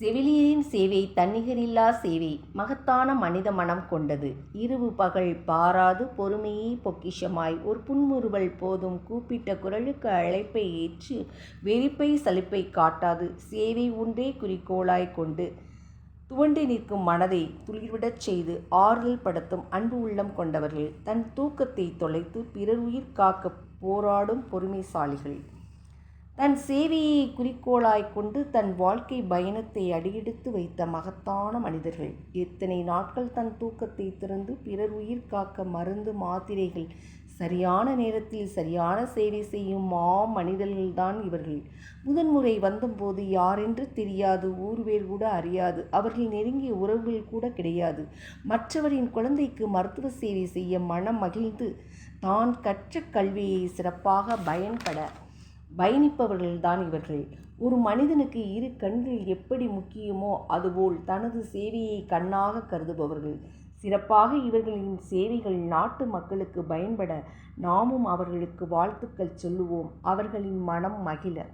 செவிலியரின் சேவை தன்னிகரில்லா சேவை மகத்தான மனித மனம் கொண்டது. இரவு பகல் பாராது பொறுமையே பொக்கிஷமாய் ஒரு புன்முறுவல் போதும் கூப்பிட்ட குரலுக்கு அழைப்பை ஏற்று வெறிப்பை சலிப்பைக் காட்டாது சேவை ஒன்றே குறிக்கோளாய்க் கொண்டு துவண்டு நிற்கும் மனதை துளிர்விடச் செய்து ஆறுதல் படுத்தும் அன்பு உள்ளம் கொண்டவர்கள். தன் தூக்கத்தைத் தொலைத்து பிறர் உயிர் காக்க போராடும் பொறுமைசாலிகள். தன் சேவையை குறிக்கோளாய் கொண்டு தன் வாழ்க்கை பயணத்தை அடியெடுத்து வைத்த மகத்தான மனிதர்கள். எத்தனை நாட்கள் தன் தூக்கத்தை திறந்து பிறர் உயிர் காக்க மருந்து மாத்திரைகள் சரியான நேரத்தில் சரியான சேவை செய்யும் மா மனிதர்கள்தான் இவர்கள். முதன்முறை வந்தபோது யாரென்று தெரியாது ஊர்வேர் கூட அறியாது அவர்கள் நெருங்கிய உறவுகள் கூட கிடையாது. மற்றவரின் குழந்தைக்கு மருத்துவ சேவை செய்ய மனம் மகிழ்ந்து தான் கற்ற கல்வியை சிறப்பாக பயன்பட பயணிப்பவர்கள்தான் இவர்கள். ஒரு மனிதனுக்கு இரு கண்கள் எப்படி முக்கியமோ அதுபோல் தனது சேவையை கண்ணாக கருதுபவர்கள். சிறப்பாக இவர்களின் சேவைகள் நாட்டு மக்களுக்கு பயன்பட நாமும் அவர்களுக்கு வாழ்த்துக்கள் சொல்லுவோம் அவர்களின் மனம் மகிழ.